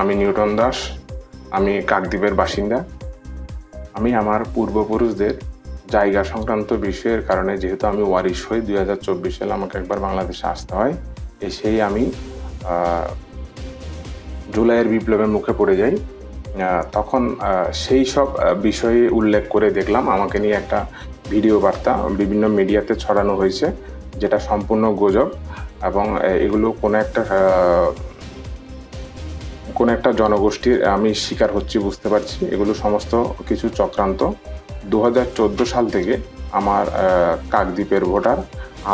আমি নিউটন দাস, আমি কাকদ্বীপের বাসিন্দা। আমি আমার পূর্বপুরুষদের জায়গা সংক্রান্ত বিষয়ের কারণে, যেহেতু আমি ওয়ারিশ হই, দুই হাজার চব্বিশ সালে আমাকে একবার বাংলাদেশে আসতে হয়। এসেই আমি জুলাইয়ের বিপ্লবের মুখে পড়ে যাই। তখন সেই সব বিষয়ে উল্লেখ করে দেখলাম। আমাকে নিয়ে একটা ভিডিও বার্তা বিভিন্ন মিডিয়াতে ছড়ানো হয়েছে, যেটা সম্পূর্ণ গুজব এবং এগুলো কোনো একটা কোনো একটা জনগোষ্ঠীর আমি শিকার হচ্ছি, বুঝতে পারছি। এগুলো সমস্ত কিছু চক্রান্ত। দু হাজার চোদ্দ সাল থেকে আমার কাকদ্বীপের ভোটার,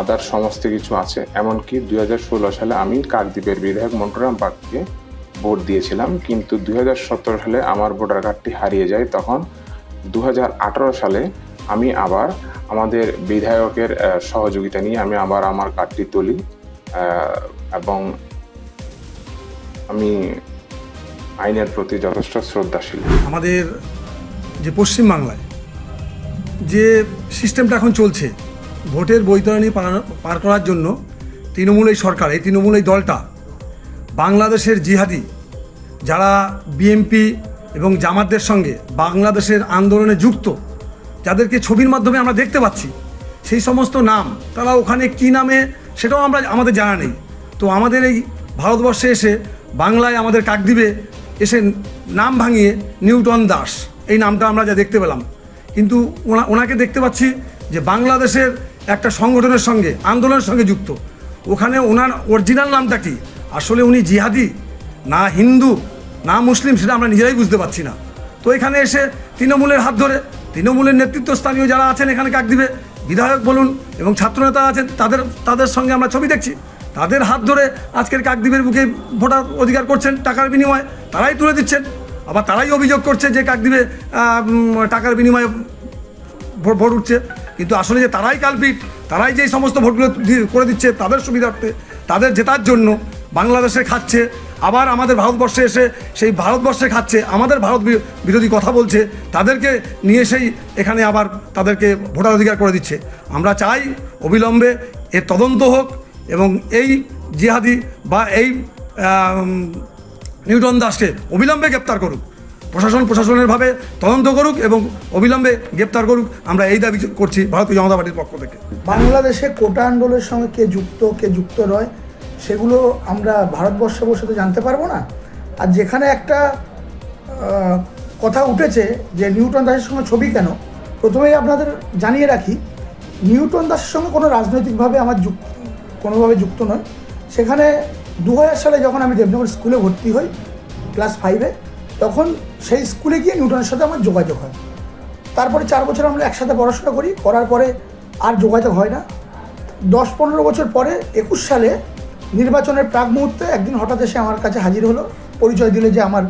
আদার সমস্ত কিছু আছে। এমনকি দু হাজার ষোলো সালে আমি কাকদ্বীপের বিধায়ক মন্টুরাম পাককে ভোট দিয়েছিলাম। কিন্তু দু হাজার সতেরো সালে আমার ভোটার কার্ডটি হারিয়ে যায়। তখন দু হাজার আঠেরো সালে আমি আবার আমাদের বিধায়কের সহযোগিতা নিয়ে আমি আবার আমার কার্ডটি তুলি। এবং আমি আইনের প্রতি যথেষ্ট শ্রদ্ধাশীল। আমাদের যে পশ্চিমবাংলায় যে সিস্টেমটা এখন চলছে, ভোটের বৈতরণী পার- করার জন্য তৃণমূল এই সরকার, এই তৃণমূল এই দলটা, বাংলাদেশের জিহাদি যারা বিএমপি এবং জামাতদের সঙ্গে বাংলাদেশের আন্দোলনে যুক্ত, যাদেরকে ছবির মাধ্যমে আমরা দেখতে পাচ্ছি, সেই সমস্ত নাম, তারা ওখানে কি নামে সেটাও আমরা, আমাদের জানা নেই। তো আমাদের এই ভারতবর্ষে এসে বাংলায় আমাদের কাকদ্বীপে এসে নাম ভাঙিয়ে নিউটন দাস, এই নামটা আমরা যা দেখতে পেলাম। কিন্তু ওনা, ওনাকে দেখতে পাচ্ছি যে বাংলাদেশের একটা সংগঠনের সঙ্গে, আন্দোলনের সঙ্গে যুক্ত। ওখানে ওনার অরিজিনাল নামটা কি? আসলে উনি জিহাদি, না হিন্দু, না মুসলিম, সেটা আমরা নিজেরাই বুঝতে পারছি না। তো এখানে এসে তৃণমূলের হাত ধরে, তৃণমূলের নেতৃত্বস্থানীয় যারা আছেন, এখানে কাক দিবে, বিধায়ক বলুন এবং ছাত্রনেতা আছেন, তাদের তাদের সঙ্গে আমরা ছবি দেখছি। তাদের হাত ধরে আজকের কাকদ্বীপের বুকে ভোটার অধিকার করছেন টাকার বিনিময়ে, তারাই তুলে দিচ্ছেন। আবার তারাই অভিযোগ করছে যে কাকদ্বীপে টাকার বিনিময়ে ভোট উঠছে। কিন্তু আসলে যে তারাই কালপিট, তারাই যে সমস্ত ভোটগুলো করে দিচ্ছে তাদের সুবিধার্থে, তাদের জেতার জন্য বাংলাদেশে খাচ্ছে। আবার আমাদের ভারতবর্ষে এসে সেই ভারতবর্ষে খাচ্ছে, আমাদের ভারত বিরোধী কথা বলছে, তাদেরকে নিয়ে এসেই এখানে আবার তাদেরকে ভোটার অধিকার করে দিচ্ছে। আমরা চাই অবিলম্বে এর তদন্ত হোক এবং এই জিহাদি বা এই নিউটন দাসকে অবিলম্বে গ্রেপ্তার করুক। প্রশাসন প্রশাসনেরভাবে তদন্ত করুক এবং অবিলম্বে গ্রেপ্তার করুক, আমরা এই দাবি করছি ভারতীয় জনতা পার্টির পক্ষ থেকে। বাংলাদেশে কোটা আন্দোলনের সঙ্গে কে যুক্ত কে যুক্ত নয়, সেগুলো আমরা ভারতবর্ষে বসে তো জানতে পারব না। আর যেখানে একটা কথা উঠেছে যে নিউটন দাসের সঙ্গে ছবি কেন? প্রথমেই আপনাদের জানিয়ে রাখি, নিউটন দাসের সঙ্গে কোনো রাজনৈতিকভাবে আমার যুক্ত কোনোভাবে যুক্ত নয়। সেখানে দু হাজার সালে যখন আমি দেবনগর স্কুলে ভর্তি হই, ক্লাস ফাইভে তখন সেই স্কুলে গিয়ে নিউটনের সাথে আমার যোগাযোগ হয়। তারপরে চার বছর আমরা একসাথে পড়াশোনা করি, করার পরে আর যোগাযোগ হয় না। দশ পনেরো বছর পরে একুশ সালে নির্বাচনের প্রাক মুহূর্তে একদিন হঠাৎ এসে আমার কাছে হাজির হলো, পরিচয় দিলে যে আমার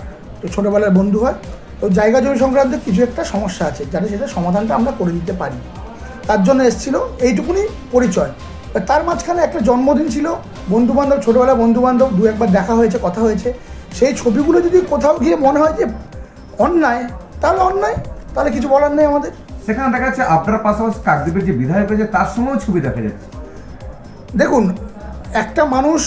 ছোটোবেলার বন্ধু হয়। তো জায়গা জমি সংক্রান্ত কিছু একটা সমস্যা আছে, যাতে সেটা সমাধানটা আমরা করে দিতে পারি। তার জন্য এসেছিল এইটুকুনি পরিচয়। তার মাঝখানে একটা জন্মদিন ছিল বন্ধুবান্ধব ছোটোবেলার বন্ধুবান্ধব দু একবার দেখা হয়েছে কথা হয়েছে। সেই ছবিগুলো যদি কোথাও গিয়ে মনে হয় যে অন্যায় তাহলে অন্যায় তাহলে কিছু বলার নেই আমাদের। সেখানে দেখা যাচ্ছে আপনার পাশাপাশি কাকদ্বীপের যে বিধায়ক রয়েছে তার সঙ্গেও ছবি দেখা যাচ্ছে। দেখুন একটা মানুষ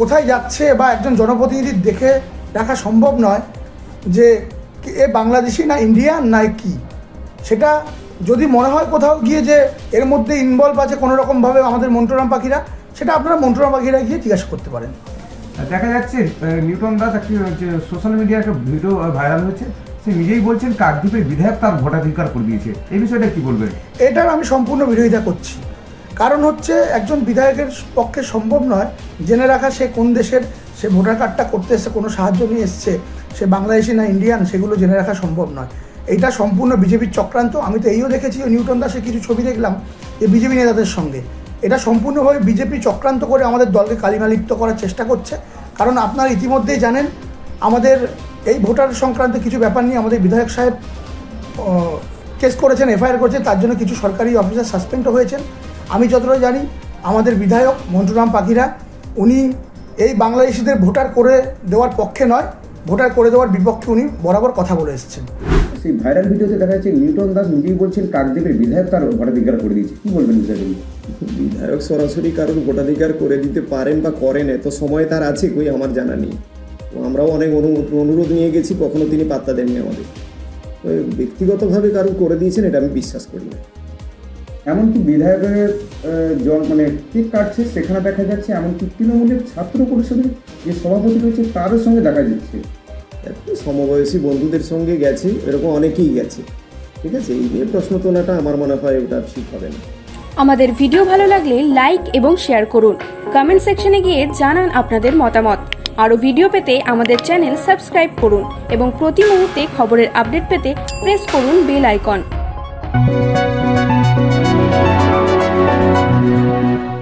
কোথায় যাচ্ছে বা একজন জনপ্রতিনিধি দেখে দেখা সম্ভব নয় যে এ বাংলাদেশি না ইন্ডিয়ান না কি। সেটা যদি মনে হয় কোথাও গিয়ে যে এর মধ্যে ইনভলভ আছে কোনো রকমভাবে আমাদের মন্টুরাম পাখিরা সেটা আপনারা মন্টুরাম পাখিরা গিয়ে জিজ্ঞাসা করতে পারেন। দেখা যাচ্ছে নিউটন দাস একটি সোশ্যাল মিডিয়ায় একটা ভিডিও ভাইরাল হয়েছে সে নিজেই বলছেন কাকদ্বীপের বিধায়ক তার ভোটাধিকার করে দিয়েছে। এই বিষয়টা কি বলবেন? এটার আমি সম্পূর্ণ বিরোধিতা করছি। কারণ হচ্ছে একজন বিধায়কের পক্ষে সম্ভব নয় জেনে রাখা সে কোন দেশের সে ভোটার কার্ডটা করতে এসছে কোনো সাহায্য নিয়ে এসছে সে বাংলাদেশি না ইন্ডিয়ান সেগুলো জেনে রাখা সম্ভব নয়। এইটা সম্পূর্ণ বিজেপির চক্রান্ত। আমি তো এইও দেখেছি নিউটন দাসের কিছু ছবি দেখলাম, যে বিজেপি নেতাদের সঙ্গে। এটা সম্পূর্ণভাবে বিজেপি চক্রান্ত করে আমাদের দলকে কালিমালিপ্ত করার চেষ্টা করছে। কারণ আপনারা ইতিমধ্যেই জানেন, আমাদের এই ভোটার সংক্রান্ত কিছু ব্যাপার নিয়ে আমাদের বিধায়ক সাহেব কেস করেছেন, এফআইআর করেছেন, তার জন্য কিছু সরকারি অফিসার সাসপেন্ডও হয়েছেন। আমি যতটা জানি, আমাদের বিধায়ক মন্টুরাম পাখিরা, উনি এই বাংলাদেশিদের ভোটার করে দেওয়ার পক্ষে নয় ভোটার করে দেওয়ার বিপক্ষে উনি বরাবর কথা বলে এসেছেন। সেই ভাইরাল ভিডিওতে দেখা যাচ্ছে নিউটন দাস নিজেই বলছেন কাকদ্বীপের বিধায়ক তার ভোটাধিকার করে দিয়েছে। কি বলবেন বিষয়টা বিধায়ক সরাসরি কারোর ভোটাধিকার করে দিতে পারেন বা করেন এত সময় তার আছে কই আমার জানা নেই। তো আমরাও অনেক অনু- অনুরোধ নিয়ে গেছি কখনো তিনি পাত্তা দেননি আমাদের। ব্যক্তিগতভাবে কারও করে দিয়েছেন এটা আমি বিশ্বাস করি না। এমনকি বিধায়কের জন মানে কেক কাটছে সেখানে দেখা যাচ্ছে এমনকি তৃণমূলের ছাত্র পরিষদের যে সভাপতি রয়েছে তাদের সঙ্গে দেখা যাচ্ছে। সমবয়সী বন্ধুদের সঙ্গে গেছে এরকম অনেকেই গেছে। ঠিক আছে? এই নিয়ে প্রশ্ন তোলাটা আমার মনে হয় ওটা ঠিক হবে না। আমাদের ভিডিও ভালো লাগলে লাইক এবং শেয়ার করুন। কমেন্ট সেকশনে গিয়ে জানান আপনাদের মতামত। আরও ভিডিও পেতে আমাদের চ্যানেল সাবস্ক্রাইব করুন এবং প্রতি মুহূর্তে খবরের আপডেট পেতে প্রেস করুন বেল আইকন